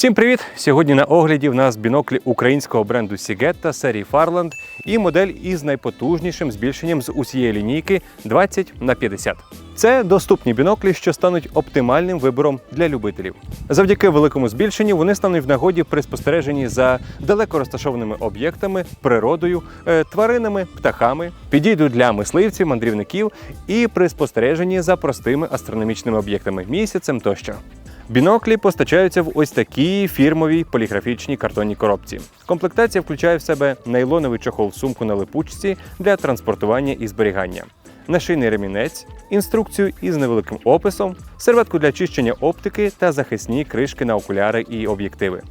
Всім привіт! Сьогодні на огляді в нас біноклі українського бренду Sigetta серії Farland і модель із найпотужнішим збільшенням з усієї лінійки 20 на 50. Це доступні біноклі, що стануть оптимальним вибором для любителів. Завдяки великому збільшенню вони стануть в нагоді при спостереженні за далеко розташованими об'єктами, природою, е, тваринами, птахами, підійдуть для мисливців, мандрівників і при спостереженні за простими астрономічними об'єктами місяцем тощо. Біноклі постачаються в ось такій фірмовій поліграфічній картонній коробці. Комплектація включає в себе нейлоновий чохол сумку на липучці для транспортування і зберігання, нашийний ремінець, інструкцію із невеликим описом, серветку для чищення оптики та захисні кришки на окуляри і об'єктиви.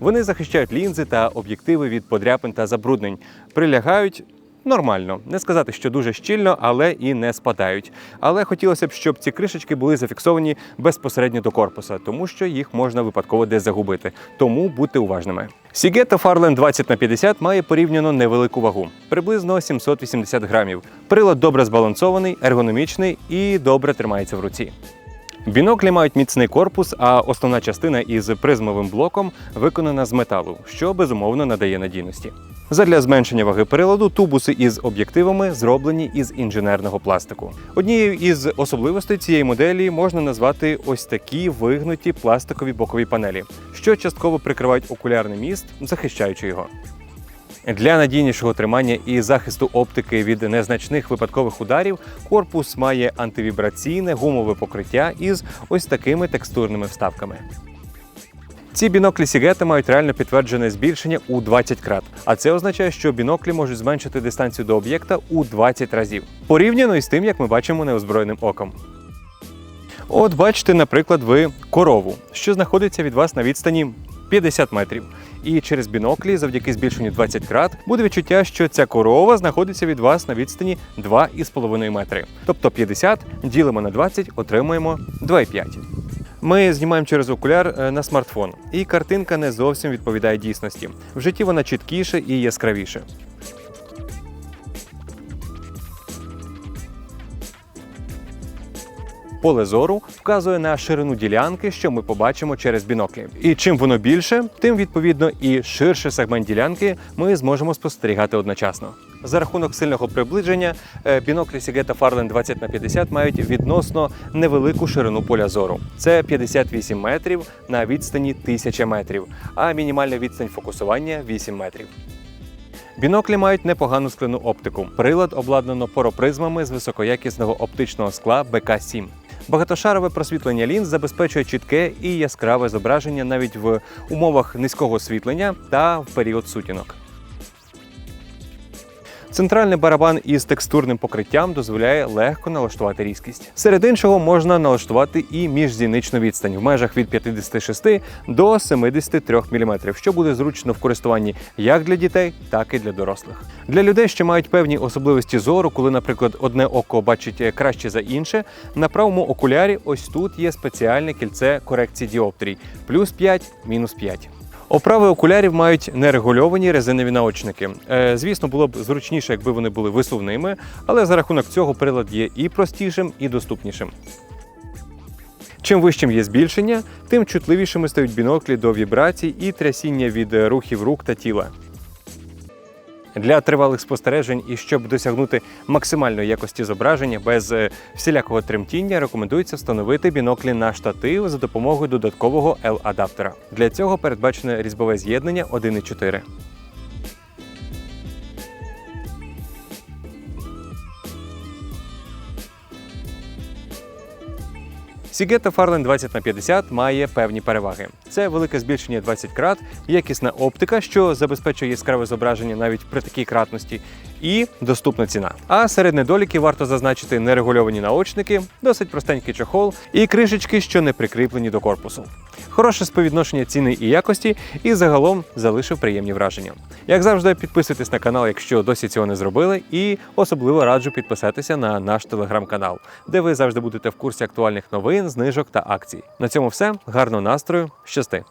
Вони захищають лінзи та об'єктиви від подряпин та забруднень, прилягають нормально. Не сказати, що дуже щільно, але і не спадають. Але хотілося б, щоб ці кришечки були зафіксовані безпосередньо до корпуса, тому що їх можна випадково десь загубити. Тому будьте уважними. Sigetta Farland 20 на 50 має порівняно невелику вагу, приблизно 780 грамів. Прилад добре збалансований, ергономічний і добре тримається в руці. Біноклі мають міцний корпус, а основна частина із призмовим блоком виконана з металу, що безумовно надає надійності. Задля зменшення ваги приладу тубуси із об'єктивами зроблені із інженерного пластику. Однією із особливостей цієї моделі можна назвати ось такі вигнуті пластикові бокові панелі, що частково прикривають окулярний міст, захищаючи його. Для надійнішого тримання і захисту оптики від незначних випадкових ударів корпус має антивібраційне гумове покриття із ось такими текстурними вставками. Ці біноклі Sigetta мають реально підтверджене збільшення у 20 крат, а це означає, що біноклі можуть зменшити дистанцію до об'єкта у 20 разів, порівняно із тим, як ми бачимо неозброєним оком. От бачите, наприклад, ви корову, що знаходиться від вас на відстані 50 метрів. І через біноклі, завдяки збільшенню 20 крат, буде відчуття, що ця корова знаходиться від вас на відстані 2,5 метри. Тобто 50 ділимо на 20, отримуємо 2,5. Ми знімаємо через окуляр е, на смартфон, і картинка не зовсім відповідає дійсності. В житті вона чіткіше і яскравіше. Поле зору вказує на ширину ділянки, що ми побачимо через біноклі. І чим воно більше, тим відповідно і ширший сегмент ділянки ми зможемо спостерігати одночасно. За рахунок сильного приближення е, біноклі Sigetta Farland 20 на 50 мають відносно невелику ширину поля зору. Це 58 метрів на відстані 1000 метрів, а мінімальна відстань фокусування 8 метрів. Біноклі мають непогану скляну оптику. Прилад обладнано поропризмами з високоякісного оптичного скла БК-7. Багатошарове просвітлення лінз забезпечує чітке і яскраве зображення навіть в умовах низького освітлення та в період сутінок. Центральний барабан із текстурним покриттям дозволяє легко налаштувати різкість. Серед іншого можна налаштувати і міжзіничну відстань в межах від 56 до 73 мм, що буде зручно в користуванні як для дітей, так і для дорослих. Для людей, що мають певні особливості зору, коли, наприклад, одне око бачить е, краще за інше, на правому окулярі ось тут є спеціальне кільце корекції діоптрій плюс 5, мінус 5. Оправи окулярів мають нерегульовані резинові наочники. Е, звісно, було б зручніше, якби вони були висувними, але за рахунок цього прилад є і простішим, і доступнішим. Чим вищим є збільшення, тим чутливішими стають біноклі до вібрацій і трясіння від рухів рук та тіла. Для тривалих спостережень і щоб досягнути максимальної якості зображення без е, всілякого тремтіння, рекомендується встановити біноклі на штатив за допомогою додаткового L-адаптера. Для цього передбачене різьбове з'єднання 1.4. Sigetta Farland 20 на 50 має певні переваги. Це велике збільшення 20 крат, якісна оптика, що забезпечує яскраве зображення навіть при такій кратності, і доступна ціна. А серед недоліків варто зазначити нерегульовані наочники, досить простенький чохол і кришечки, що не прикріплені до корпусу. Хороше співвідношення ціни і якості, і загалом залишив приємні враження. Як завжди, підписуйтесь на канал, якщо досі цього не зробили, і особливо раджу підписатися на наш телеграм-канал, де ви завжди будете в курсі актуальних новин, знижок та акцій. На цьому все. Гарного настрою, щасти!